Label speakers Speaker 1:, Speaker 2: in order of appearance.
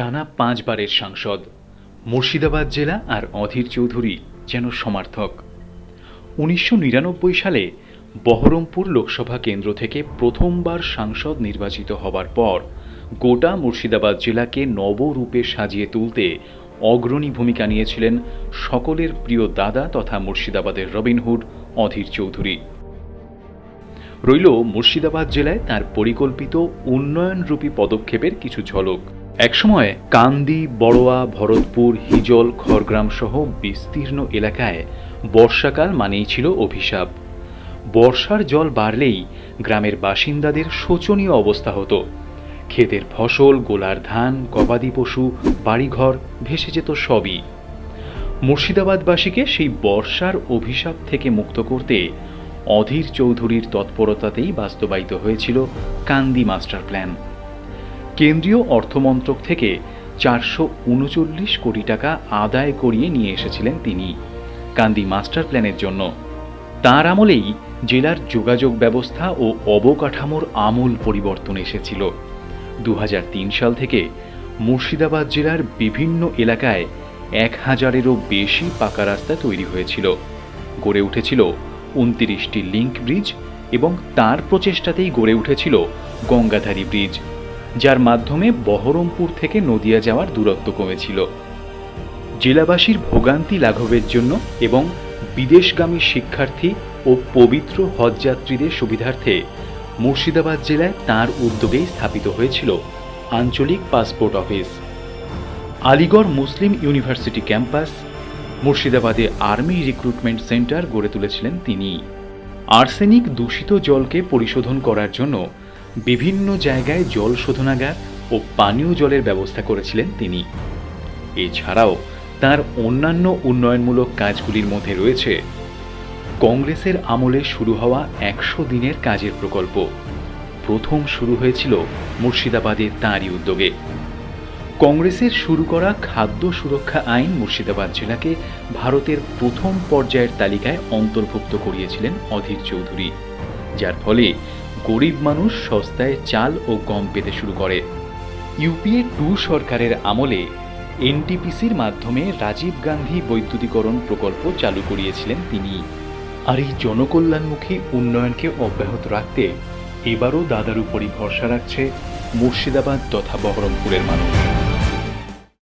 Speaker 1: টানা পাঁচবারের সাংসদ। মুর্শিদাবাদ জেলা আর অধীর চৌধুরী যেন সমার্থক। উনিশশো নিরানব্বই সালে বহরমপুর লোকসভা কেন্দ্র থেকে প্রথমবার সাংসদ নির্বাচিত হবার পর গোটা মুর্শিদাবাদ জেলাকে নবরূপে সাজিয়ে তুলতে অগ্রণী ভূমিকা নিয়েছিলেন সকলের প্রিয় দাদা তথা মুর্শিদাবাদের রবিনহুড অধীর চৌধুরী। রইল মুর্শিদাবাদ জেলায় তার পরিকল্পিত উন্নয়নরূপী পদক্ষেপের কিছু ঝলক। একসময় কান্দি, বড়োয়া, ভরতপুর, হিজল, খড়গ্রাম সহ বিস্তীর্ণ এলাকায় বর্ষাকাল মানেই ছিল অভিশাপ। বর্ষার জল বাড়লেই গ্রামের বাসিন্দাদের শোচনীয় অবস্থা হতো। ক্ষেতের ফসল, গোলার ধান, গবাদি পশু, বাড়িঘর ভেসে যেত সবই। মুর্শিদাবাদবাসীকে সেই বর্ষার অভিশাপ থেকে মুক্ত করতে অধীর চৌধুরীর তৎপরতাতেই বাস্তবায়িত হয়েছিল কান্দি মাস্টার প্ল্যান। কেন্দ্রীয় অর্থমন্ত্রক থেকে চারশো উনচল্লিশ কোটি টাকা আদায় করিয়ে নিয়ে এসেছিলেন তিনি, কান্দি মাস্টার প্ল্যানের জন্য। তার আমলেই জেলার যোগাযোগ ব্যবস্থা ও অবকাঠামোর আমূল পরিবর্তন এসেছিল। দু হাজার তিন সাল থেকে মুর্শিদাবাদ জেলার বিভিন্ন এলাকায় এক হাজারেরও বেশি পাকা রাস্তা তৈরি হয়েছিল। গড়ে উঠেছিল উনতিরিশটি লিঙ্ক ব্রিজ এবং তার প্রচেষ্টাতেই গড়ে উঠেছিল গঙ্গাধারী ব্রিজ যার মাধ্যমে বহরমপুর থেকে নদিয়া যাওয়ার দূরত্ব কমেছিল। জেলাবাসীর ভোগান্তি লাঘবের জন্য এবং বিদেশগামী শিক্ষার্থী ও পবিত্র হজযাত্রীদের সুবিধার্থে মুর্শিদাবাদ জেলায় তার উদ্যোগেই স্থাপিত হয়েছিল আঞ্চলিক passport office. Aligarh Muslim University campus, মুর্শিদাবাদে আর্মি রিক্রুটমেন্ট সেন্টার গড়ে তুলেছিলেন তিনি। আর্সেনিক দূষিত জলকে পরিশোধন করার জন্য বিভিন্ন জায়গায় জল শোধনাগার ও পানীয় জলের ব্যবস্থা করেছিলেন তিনি। এছাড়াও তার অন্যান্য উন্নয়নমূলক কাজগুলির মধ্যে রয়েছে কংগ্রেসের আমলে শুরু হওয়া একশো দিনের কাজের প্রকল্প। প্রথম শুরু হয়েছিল মুর্শিদাবাদে তাঁরই উদ্যোগে। কংগ্রেসের শুরু করা খাদ্য সুরক্ষা আইন মুর্শিদাবাদ জেলাকে ভারতের প্রথম পর্যায়ের তালিকায় অন্তর্ভুক্ত করিয়েছিলেন অধীর চৌধুরী। যার ফলে গরিব মানুষ সস্তায় চাল ও গম পেতে শুরু করে। ইউপিএ টু সরকারের আমলে এনটিপিসির মাধ্যমে রাজীব গান্ধী বৈদ্যুতিকরণ প্রকল্প চালু করিয়েছিলেন তিনি। আর এই জনকল্যাণমুখী উন্নয়নকে অব্যাহত রাখতে এবারও দাদার উপরই ভরসা রাখছে মুর্শিদাবাদ তথা বহরমপুরের মানুষ।